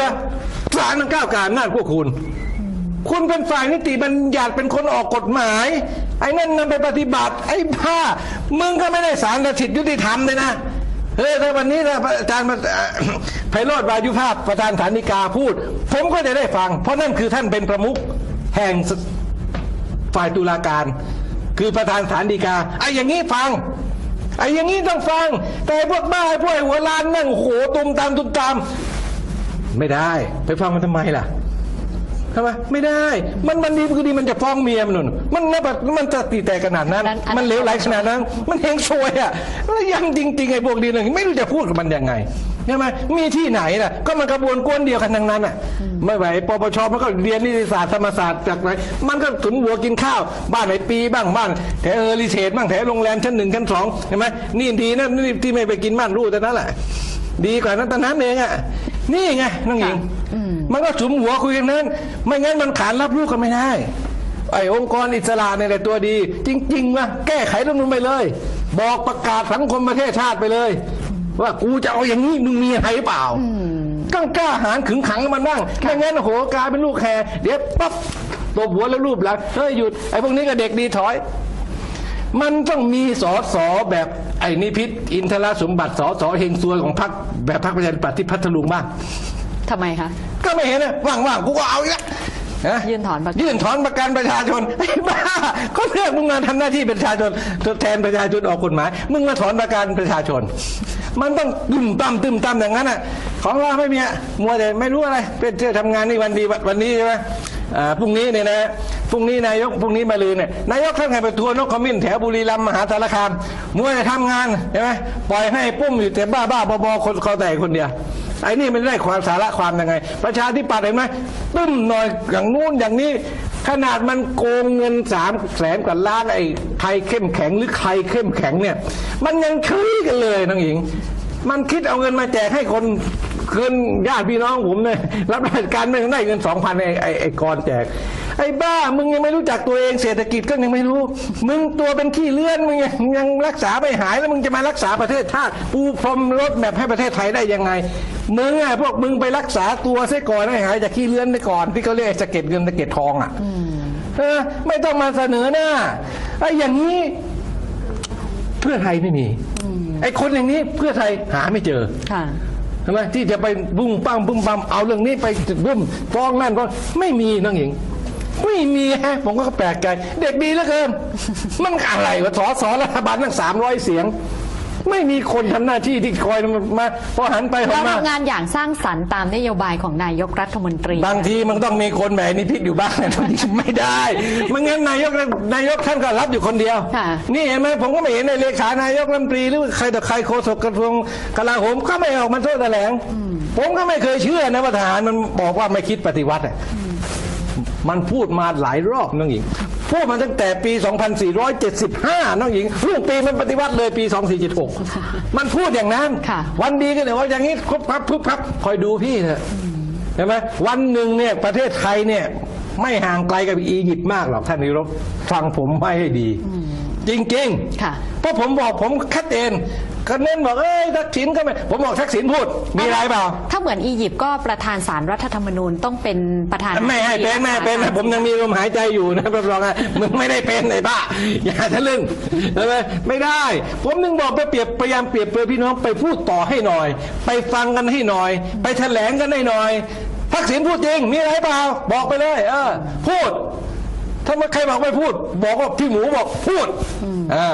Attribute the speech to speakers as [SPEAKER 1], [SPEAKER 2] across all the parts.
[SPEAKER 1] ไหมศาลมันก้าวการอำนาจพวกคุณ คุณเป็นฝ่ายนิติบัญญัติเป็นคนออกกฎหมาย ไอ้นั่นนำไปปฏิบัติ ไอ้ผ้า มึงก็ไม่ได้สารสิทธิยุติธรรมเลยนะเฮ้ยถ้าวันนี้นะอาจารย์ไพโรธวายุภาพประธานฐานิกาพูด ผมก็จะได้ฟัง เพราะนั่นคือท่านเป็นประมุขแห่งฝ่ายตุลาการ คือประธานฐานฎีกาไอ้อย่างนี้ฟังไอ้อย่างนี้ต้องฟัง แต่พวกบ้าพวกไอ้หัวล้านนั่งโอ้โหตุมตามตุมตาม ไม่ได้ ไปฟังมันทำไมล่ะทำไมไม่ได้ มันมันดีคือดีมันจะฟ้องเมียมันนุ่นมันนะแบบมันจะตีแต่ขนาดนั้น
[SPEAKER 2] อันนั้นอันนั้น
[SPEAKER 1] มันเลวไหลขนาดนั้น มันเฮงซวยอะแล้วยังจริงๆไอ้พวกดีหนึ่งไม่รู้จะพูดกับมันยังไงใช่ไหมมีที่ไหนล่ะ ก็มันกระบวนกวนเดียวกันทั้งนั้นอะ ไม่ไหวปปชมันก็เรียนนิติศาสตร์ธรรมศาสตร์จากไหนมันก็ถุนหัวกินข้าว บ้านไหนปีบ้างบ้านแถวเออรีเชดบ้างแถวโรงแรมชั้นหนึ่งชั้นสองใช่ไหมนี่ดีนะนี่ที่ไม่ไปกินบ้านรูแต่นั้นแหละดีกว่านั้นตอนนั้นเองอะ นี่ไงน้องหญิง มันก็สุมหัวคุยกันนั้น ไม่งั้นมันขานรับรู้กันไม่ได้ ไอ้องค์กรอิสระเนี่ยแหละตัวดี จริงๆว่าแก้ไขรัฐธรรมนูญไปเลย บอกประกาศสังคมประเทศชาติไปเลย ว่ากูจะเอาอย่างนี้มึงมีอะไรหรือเปล่าก้างกล้าหาญขึงขังกับมันบ้างไม่งั้นโอ้โหกลายเป็นลูกแคร์เดี๋ยวปั๊บตัวหัวแล้วรูปหลังเฮ้ยหยุดไอ้พวกนี้ก็เด็กดีถอย มันต้องมีสอสอแบบไอ้นิพิษอินทรสมบัติสอสอเฮงซวยของพรรคแบบพรรคประชาธิปัตย์ที่พัทลุงบ้าง
[SPEAKER 2] ทำไมคะ
[SPEAKER 1] ก็ไม่เห็นนะว่างๆกูก็เอาอีกแล้วะ
[SPEAKER 2] ยื่นถอนประกัน
[SPEAKER 1] ยื่นถอนประกันประชาชนไอ้บ้าเขาเลือกมึงมาทำหน้าที่เป็นประชาชนตัวแทนประชาชนออกกฎหมาย มึงมาถอนประกันประชาชน มันต้องตึมตั้มตึมตั้มอย่างนั้นอะ ของเราไม่มีอะมัวแต่ไม่รู้อะไรเป็นเที่ยวทำงานนี่วันดีวันวันนี้ใช่ไหม อ่าพรุ่งนี้เนี่ยนะพรุ่งนี้นายกพรุ่งนี้มาลืนเนี่ยนายกท่านไงไปทัวร์นกขมิ้นแถวบุรีรัมย์มหาสารคามมัวแต่ทำงานใช่ไหมปล่อยให้ปุ้มอยู่แต่บ้าบ้าๆบอคนเขาแต่คนเดียวไอ้นี่มันได้ความสาระความยังไง ประชาธิปัตย์เห็นไหมตึ้มหน่อยอย่างนู้นอย่างนี้ขนาดมันโกงเงินสามแสนกว่าล้านไอ้ไทยเข้มแข็งหรือใครเข้มแข็งเนี่ย มันยังคุยกันเลยน้องหญิง มันคิดเอาเงินมาแจกให้คน คืนญาติพี่น้องผมเนี่ยรับราชการไม่ได้เงินสองพันไอ้ไอ้ไอ้กรแจก ไอ้บ้ามึงยังไม่รู้จักตัวเองเศรษฐกิจก็ยังไม่รู้ มึงตัวเป็นขี้เลื่อนมึงยังยังรักษาไม่หายแล้วมึงจะมารักษาประเทศชาติปูพรมรถแบบให้ประเทศไทยได้ยังไงมึงอะพวกมึงไปรักษาตัวเสียก่อนให้หายจากขี้เลื่อนไปก่อนที่เขาเรียกไอ้สะเก็ดเงินสะเก็ดทองอะเออไม่ต้องมาเสนอหน้าไอ้อย่างนี้เพื่อไทยไม่มีไอ้คนอย่างนี้เพื่อไทยหาไม่เจอ
[SPEAKER 2] ค่ะ
[SPEAKER 1] ใช่ไหมที่จะไปบุ้งปั้งบุ้งปั้มเอาเรื่องนี้ไปบุ้มฟ้องนั่นก็ไม่มีน้องหญิง ไม่มีฮะผมก็แปลกใจ เด็กดีเหลือเกิน มันอะไรวะสอสอรัฐบาลตั้งสามร้อยเสียง ไม่มีคนทำหน้าที่ที่คอยมาพอหันไปหั
[SPEAKER 2] แล้
[SPEAKER 1] น
[SPEAKER 2] ว
[SPEAKER 1] มา
[SPEAKER 2] ทำงานอย่างสร้างสรรค์ตามนโยบายของนายกรัฐมนตรี
[SPEAKER 1] บางทีมันต้องมีคนแบบนิพิษอยู่บ้างนะ ไม่ได้ไม่งั้นนายกนายกท่านก็รับอยู่คนเดียว
[SPEAKER 2] ค่ะ
[SPEAKER 1] นี่เห็นไหมผมก็ไม่เห็นในเลขานายกรัฐมนตรีหรือใครต่อใครโฆษกกระทรวงกลาโหมก็ไม่ออกมาโต้แถลง ผมก็ไม่เคยเชื่อนะว่าทหารมันบอกว่าไม่คิดปฏิวัติอะมันพูดมาหลายรอบน้องหญิง พูดมาตั้งแต่ปี 2475 น้องหญิงลูกปีมันปฏิวัติเลยปี 2476 มันพูดอย่างนั้น
[SPEAKER 2] ค่ะ
[SPEAKER 1] วันดีก็เดี๋ยวว่าอย่างนี้ครบพับพึบพับคอยดูพี่เถอะใช่ไหมวันหนึ่งเนี่ยประเทศไทยเนี่ยไม่ห่างไกลกับอียิปต์มากหรอกท่านนิรบฟังผมไม่ให้ดี จริงๆ
[SPEAKER 2] ค่ะ
[SPEAKER 1] เพราะผมบอกผมคัดเองคะแนนบอกเอ้ยทักษิณก็ไม่ผมบอกทักษิณพูด มีอะไรเปล่า
[SPEAKER 2] ถ้าเหมือนอียิปต์ก็ประธานสารรัฐธรรมนูญต้องเป็นประธาน
[SPEAKER 1] ไม่ให้เป็นไม่ให้เป็นผมยังมีลมหายใจอยู่นะรับรองนะมึงไม่ได้เป็นไอ้บ้า อย่าทะลึ่งใช่ไหมไม่ได้ ผมนึงบอกไปเปรียบพยายามเปรียบเปรยพี่น้องไปพูดต่อให้หน่อย ไปฟังกันให้หน่อย ไปแถลงกันให้หน่อยทักษิณพูดจริงมีอะไรเปล่า บอกไปเลย เออ พูด ถ้าใครบอกไม่พูด บอกว่าพี่หมูบอกพูดอ่า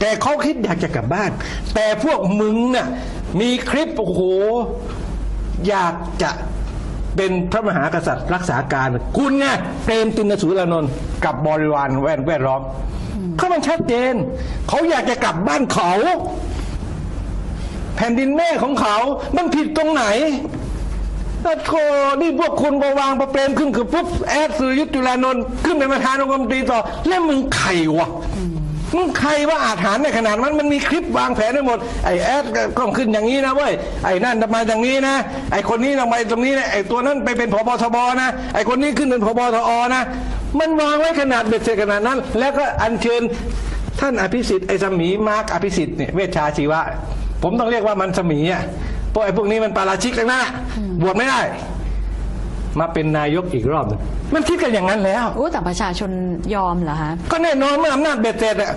[SPEAKER 1] แต่เขาคิดอยากจะกลับบ้าน แต่พวกมึงน่ะมีคลิปโอ้โหอยากจะเป็นพระมหากษัตริย์รักษาการ คุณไงเปรมตินสูรานนท์กับบริวารแวดแวดล้อมเขามันชัดเจนเขาอยากจะกลับบ้านเขา แผ่นดินแม่ของเขา มันผิดตรงไหน โอ้โธนี่พวกคุณพอวางประเปรมขึ้นคือปุ๊บแอดสุรยุทธ์จุลานนท์ขึ้นเป็นประธานองคมนตรีต่อ แล้วมึงใครวะมึงใครว่าอาถรรพ์ในขนาดนั้นมันมีคลิปวางแผนได้หมดไอ้แอดก็ขึ้นอย่างนี้นะเว้ยไอ้นั่นทำไมอย่างนี้นะไอ้คนนี้ทำไมตรงนี้นะไอ้ตัวนั้นไปเป็นพบทบนะไอ้คนนี้ขึ้นเป็นพบทอนะ มันวางไว้ขนาดเบ็ดเสร็จขนาดนั้น แล้วก็อัญเชิญท่านอภิสิทธิ์ไอ้สมีมาร์กอภิสิทธิ์เนี่ยเวชชาชีวะ ผมต้องเรียกว่ามันสมีอะ เพราะไอ้พวกนี้มันปาราชิกทั้งนั้นอะบวชไม่ได้ มาเป็นนายกอีกรอบหนึ่งมันคิดกันอย่างนั้นแล้ว
[SPEAKER 2] โอ้แต่ประชาชนยอมเหรอคะ
[SPEAKER 1] ก็แน่นอนเมื่ออำนาจเบ็ดเสร็จอะ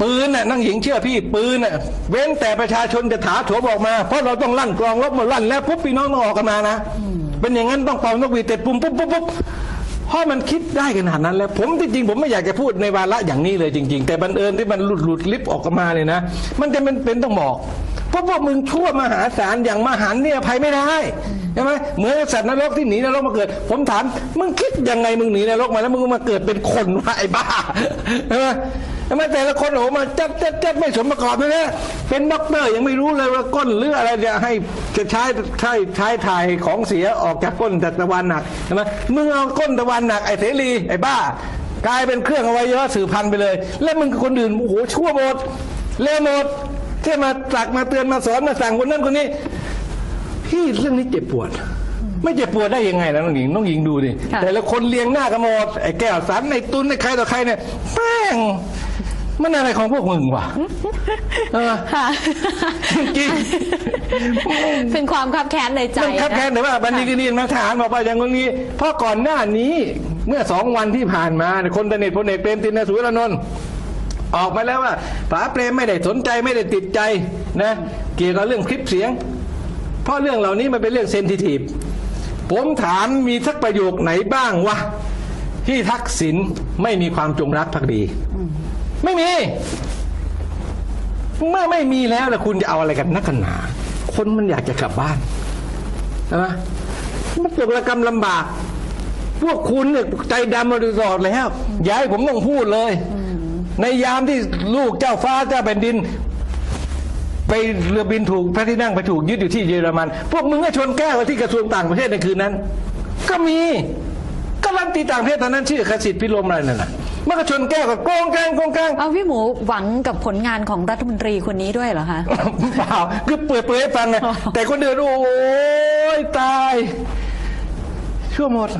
[SPEAKER 1] ปืนน่ะนั่งหญิงเชื่อพี่ปืนน่ะเว้นแต่ประชาชนจะถาโถมออกมา เพราะเราต้องลั่นกรองรบมาลั่นแล้วปุ๊บพี่น้องต้องออกกันมานะเป็นอย่างนั้นต้องเป่านกหวีดเต็ดปุ่มปุ๊บปุ๊บปุ๊บเพราะมันคิดได้ขนาดนั้นแล้ว ผมจริงๆผมไม่อยากจะพูดในวาระอย่างนี้เลยจริง ๆ แต่บังเอิญที่มันหลุดหลุดลิฟต์ออกมาเลยนะ มันจะเป็นเป็นต้องบอกเพ ราะพวกมึงชั่วมหาศาลอย่างมหันเนี่ยอภัยไม่ได้ใช่ไหมเหมือนสัตว์นรกที่หนีนรกมาเกิด ผมถามมึงคิดยังไงมึงหนีนรกมาแล้วมึงมาเกิดเป็นคนวะไอ้บ้าใช่ไหมทำไมแต่ละคนโอ้มาจัดจัดจัดไม่สมประกอบเลยนะเป็นด็อกเตอร์ยังไม่รู้เลยว่าก้นหรืออะไรจะให้จะใช้ใช้ใช้ถ่ายของเสียออกจากก้นจากตะวันหนักใช่ไหมมึงเอาก้นตะวันหนักไอ้เสรีไอ้บ้ากลายเป็นเครื่องเอาไว้เยอะสื่อพันธุ์ไปเลย แล้วมึงกับคนอื่นโอ้โหชั่วหมดเลวหมด ที่มาตักมาเตือนมาสอนมาสั่งคนนั้นคนนี้ พี่เรื่องนี้เจ็บปวด ไม่เจ็บปวดได้ยังไงนะน้องหญิงน้องหญิงดูดิ
[SPEAKER 2] ค่ะ
[SPEAKER 1] แต่ละคนเลี้ยงหน้ากันหมดไอ้แก้วสันไอ้ตุนไอ้ใครต่อใครเนี่ยแป้งมันอะไรของพวกมึงวะเออ
[SPEAKER 2] ค่ะ
[SPEAKER 1] จริง
[SPEAKER 2] เป็นความคับแค้นในใจ
[SPEAKER 1] มันคับแค้นแต่ว่าบันดีกนีมาทหารบอกว่าอย่างนี้ เพราะก่อนหน้านี้เมื่อสองวันที่ผ่านมาเนี่ยคนตเนตพลเอกเปรมตินสุรานนท์ ออกมาแล้วว่าป๋าเปรมไม่ได้สนใจไม่ได้ติดใจนะเกี่ยวกับเรื่องคลิปเสียง เพราะเรื่องเหล่านี้มันเป็นเรื่องเซนซิทีฟผมถามมีสักประโยคไหนบ้างวะที่ทักษิณไม่มีความจงรักภักดี ไม่มี เมื่อไม่มีแล้วแล้วคุณจะเอาอะไรกันนักหนา คนมันอยากจะกลับบ้านใช่ไหมมันตกระกรรมลำบาก พวกคุณเนี่ยใจดำมาดยตลอดแล้วย่าให้ผมต้องพูดเลย ในยามที่ลูกเจ้าฟ้าเจ้าแผ่นดิน ไปเรือบินถูกพระที่นั่งไปถูกยึดอยู่ที่เยอรมัน พวกมึงก็ชนแก้วที่กระทรวงต่างประเทศในคืนนั้น ก็มีก็รัฐมนตรีต่างประเทศตอนนั้นชื่อขสิทธิ์พิรมอะไรนั่นน่ะมันก็ชนแก้วกับโกงกลางโกงกลาง
[SPEAKER 2] เอาพี่หมูหวังกับผลงานของรัฐมนตรีคนนี้ด้วยเหรอคะ
[SPEAKER 1] เปล่าคือเปิดเผยให้ฟังไง
[SPEAKER 2] อ๋อ
[SPEAKER 1] แต่คนเดินโอ้ยตาย ชั่วหมด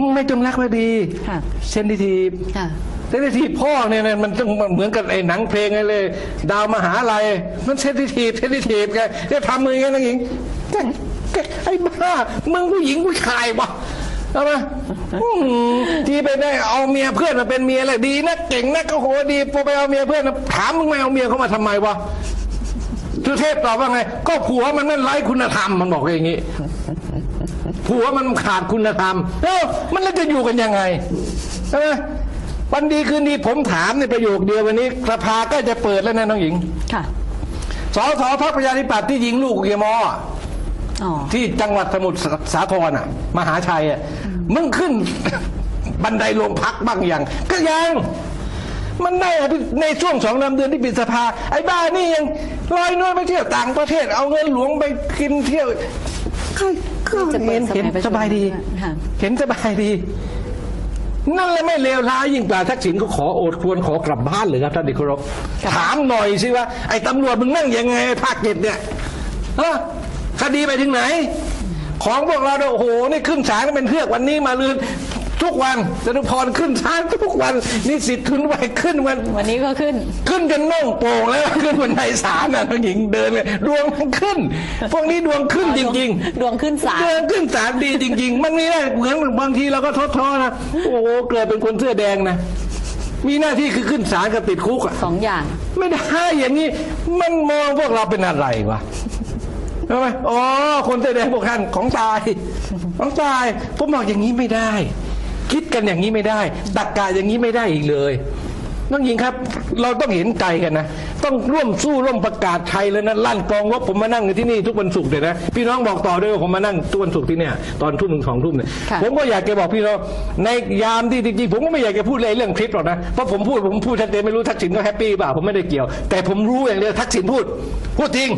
[SPEAKER 1] มึงไม่จงรักไม่ดี
[SPEAKER 2] ค่ะ
[SPEAKER 1] เซนซิทีฟ
[SPEAKER 2] ค่ะ
[SPEAKER 1] เซนซิทีฟพ่อเนี่ยมันต้องเหมือนกับไอ้หนังเพลงไงเลย ดาวมหาลัยมันเซนซิทีฟเซนซิทีฟไงจะทำมืออย่างนั้นนะหญิงแกไอ้บ้ามึงผู้หญิงผู้ชายวะเอามาอืมที่ไปได้เอาเมียเพื่อนมาเป็นเมียแหละดีนะเก่งนะก็โหดีพอไปเอาเมียเพื่อนถามมึงไม่เอาเมียเขามาทำไมวะสุเทพตอบว่าไง ก็ผัวมันนั่นไร้คุณธรรมมันบอกอย่างนี้ผัวมันขาดคุณธรรมเอ้ามันแล้วจะอยู่กันยังไงใช่ไหม วันดีคืนดีผมถามในประโยคเดียววันนี้สภาก็จะเปิดแล้วนะน้องหญิง
[SPEAKER 2] ค่ะ
[SPEAKER 1] สสพรรคประชาธิปัตย์ที่ยิงลูกเยมอ
[SPEAKER 2] อ๋อ
[SPEAKER 1] ที่จังหวัดสมุทรสาครอะ มหาชัยอะมึงขึ้นบันไดโรงพักบ้างยังก็ยัง มันได้อะในช่วงสองสามเดือนที่ปิดสภา ไอ้บ้านี่ยังลอยนวลไปเที่ยวต่างประเทศ เอาเงินหลวงไปกินเที่ยวก็ก็
[SPEAKER 2] จะเปิ
[SPEAKER 1] เห็
[SPEAKER 2] ด
[SPEAKER 1] นเห็น
[SPEAKER 2] สมัยประชุม
[SPEAKER 1] สบายดี
[SPEAKER 2] ค่ะ
[SPEAKER 1] เห็นสบายดี นั่นแหละไม่เลวร้ายยิ่งกว่าทักษิณเขาขอโอดควรขอกลับบ้านเลยครับท่านดิครบถามหน่อยสิว่าไอ้ตำรวจมึงนั่งยังไงภาคเจ็ดเนี่ยฮะคดีไปถึงไหน ของพวกเราเนี่ยโอ้โหนี่ขึ้นศาลกันเป็นเทือกวันนี้มาลืน ทุกวันจตุพรขึ้นศาลทุกวันนี่สิทธิ์ทุนไว้ขึ้นวัน
[SPEAKER 2] วันนี้ก็ขึ้น
[SPEAKER 1] ขึ้นจนน่องโป่งแล้วขึ้นบนไดศาลน่ะน้องหญิงเดินเลยดวงมันขึ้น พวกนี้ดวงขึ้นจริง ๆ
[SPEAKER 2] ดวงขึ้นศาล
[SPEAKER 1] เดินขึ้นศาลดีจริง ๆ มันไม่ได้เหมือนบางทีเราก็ท้อท้อๆนะโอ้โหเกิดเป็นคนเสื้อแดงนะมีหน้าที่คือขึ้นศาลกับติดคุกอะ
[SPEAKER 2] สองอย่าง
[SPEAKER 1] ไม่ได้อย่างนี้ มันมองพวกเราเป็นอะไรวะใช่ไหมอ๋อคนเสื้อแดงพวกท่านของตาย ของตาย ผมบอกอย่างนี้ไม่ได้ คิดกันอย่างนี้ไม่ได้ตักกะอย่างนี้ไม่ได้อีกเลยน้องหญิงครับ เราต้องเห็นใจกันนะ ต้องร่วมสู้ร่วมประกาศไทยเลยนะลั่นกองว่าผมมานั่งอยู่ที่นี่ทุกวันศุกร์เลยนะพี่น้องบอกต่อด้วยว่าผมมานั่งทุกวันศุกร์ที่เนี่ยตอนทุ่มถึงสองทุ่มเนี่ย
[SPEAKER 2] ค่ะ
[SPEAKER 1] ผมก็อยากจะบอกพี่น้องในยามที่จริงๆผมก็ไม่อยากจะพูดเลยเรื่องคลิปหรอกนะเพราะผมพูดผมพูดชัดเจนไม่รู้ทักษิณก็แฮปปี้เปล่าผมไม่ได้เกี่ยว แต่ผมรู้อย่างเดียวทักษิณพูด พูดจริง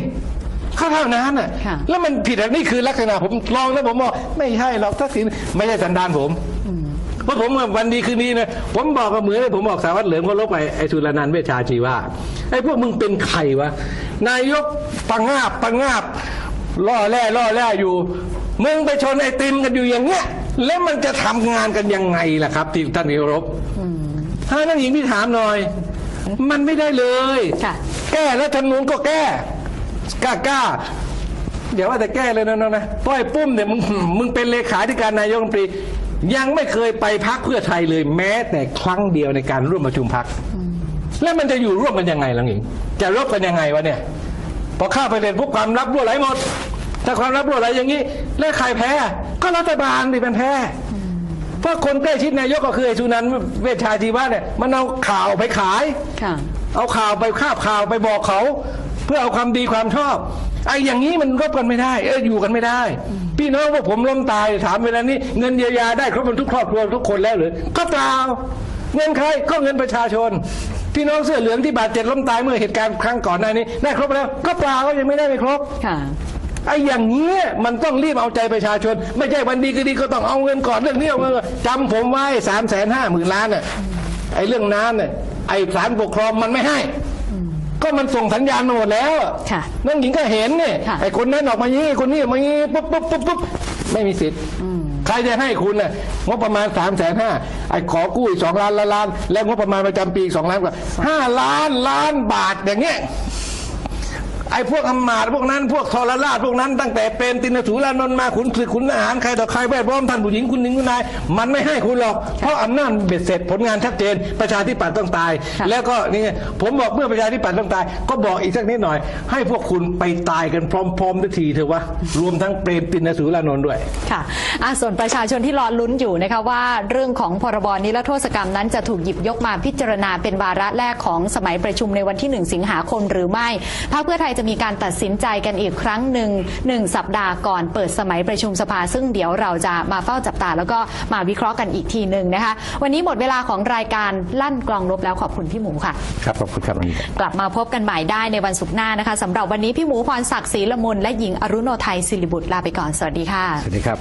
[SPEAKER 1] ข้าเท่านั้นน่ะ
[SPEAKER 2] ค่ะ
[SPEAKER 1] แล้วมันผิดอันนี้คือลักษณะผมลองแล้วผมบอกไม่ใช่หรอกทักษิณไม่ใช่สันดานผม เพราะผมวันดีคืนนี้นะผมบอกกับเหมือนผมบอกสารวัตรเหลืองก็ลบไปไอ้สุรนันท์เวชชาชีว่าไอ้พวกมึงเป็นใครวะนายกปังงาบปังงาบล่อแร่ล่อแร่อยู่ มึงไปชนไอติมกันอยู่อย่างเงี้ย แล้วมันจะทำงานกันยังไงล่ะครับ ที่ท่านนิรบถ้านั่นหญิงพี่ถามหน่อย มันไม่ได้เลย
[SPEAKER 2] ค่ะ
[SPEAKER 1] แก้แล้วธรรมนูนก็แก้กล้ากล้าเดี๋ยวว่าแต่แก้เลยนะน้องนะเพราะไอ้ปุ้มเนี่ยมึงมึงเป็นเลขาธิการนายกรัฐมนตรี ยังไม่เคยไปพักเพื่อไทยเลยแม้แต่ครั้งเดียวในการร่วมประชุมพัก แล้วมันจะอยู่ร่วมกันยังไงล่ะหญิงจะรบกันยังไงวะเนี่ยพอเข้าไปเรียนพวกความลับรั่วไหลหมด ถ้าความลับรั่วไหลอย่างนี้ แล้วใครแพ้ ก็รัฐบาลดิเป็นแพ้เพราะคนใกล้ชิดนายกก็คือไอ้สุนันท์เวชชาชีวะเนี่ยมันเอาข่าวไปขาย
[SPEAKER 2] ค่ะ
[SPEAKER 1] เอาข่าวไปคาบข่าวไปบอกเขา เพื่อเอาความดีความชอบ ไอ้อย่างนี้มันรบกันไม่ได้เอออยู่กันไม่ได้ พี่น้องพวกผมล้มตายถามเวลานี้เงินเยียวยาได้ครบหมดทุกครอบครัวทุกคนแล้วหรือก็เปล่าเงินใครก็เงินประชาชน พี่น้องเสื้อเหลืองที่บาดเจ็บล้มตายเมื่อเหตุการณ์ครั้งก่อนหน้านี้ได้ครบแล้ว ก็เปล่าก็ยังไม่ได้ไม่ครบ
[SPEAKER 2] ค่ะ
[SPEAKER 1] ไอ้อย่างเงี้ยมันต้องรีบเอาใจประชาชน ไม่ใช่วันดีก็ดีก็ต้องเอาเงินก่อนเรื่องนี้เอาเงินก่อนจำผมไว้สามแสนห้าหมื่นล้านน่ะไอ้เรื่องน้ำเนี่ยไอ้ศาลปกครองมันไม่ให้ ก็มันส่งสัญญาณมาหมดแล้วอะ
[SPEAKER 2] ค่ะ
[SPEAKER 1] นั่นหญิงก็เห็นเนี่ย
[SPEAKER 2] ค่ะ
[SPEAKER 1] ไอ้คนนั้นออกมาอย่างนี้ไอ้คนนี้ออกมาอย่างนี้ปุ๊บปุ๊บปุ๊บปุ๊บไม่มีสิทธิ์ ใครจะให้คุณน่ะงบประมาณสามแสนห้าไอ้ขอกู้อีกสองล้านละล้าน แล้วงบประมาณประจำปีอีกสองล้านกว่าห้าล้านล้านบาทอย่างเงี้ยไอ้พวกอำมาตย์พวกนั้นพวกทรราชพวกนั้นตั้งแต่เป็นตินสูรานนท์มาขุนศึกขุนอาหารใครต่อใครแวดล้อมท่านผู้หญิงคุณหญิงคุณนาย มันไม่ให้คุณหรอก เพราะอำนาจเบ็ดเสร็จผลงานชัดเจนประชาธิปัตย์ต้องตาย
[SPEAKER 2] ค่ะ
[SPEAKER 1] แล้วก็นี่ไงผมบอกเมื่อประชาธิปัตย์ต้องตาย ก็บอกอีกสักนิดหน่อย ให้พวกคุณไปตายกันพร้อมๆทุกทีเถอะวะรวมทั้งเปรมตินสูรานนท์ด้วย
[SPEAKER 2] ค่ะอะส่วนประชาชนที่รอลุ้นอยู่นะคะว่าเรื่องของพรบนิรโทษกรรมนั้นจะถูกหยิบยกมาพิจารณาเป็นวาระแรกของสมัยประชุมในวันที่ 1 สิงหาคมหรือไม่พรรคเพื่อไทยจะมีการตัดสินใจกันอีกครั้งหนึ่งหนึ่งสัปดาห์ก่อนเปิดสมัยประชุมสภา ซึ่งเดี๋ยวเราจะมาเฝ้าจับตา แล้วก็มาวิเคราะห์กันอีกทีหนึ่งนะคะ วันนี้หมดเวลาของรายการลั่นกลองรบแล้วขอบคุณพี่หมูค่ะ
[SPEAKER 1] ครับขอบคุณครับ
[SPEAKER 2] กลับมาพบกันใหม่ได้ในวันศุกร์หน้านะคะสำหรับวันนี้พี่หมูพรศักดิ์ศรีละมุนและหญิงอรุโนไทยศิริบุตรลาไปก่อนสวัสดีค่ะ
[SPEAKER 1] สวัสดีครับ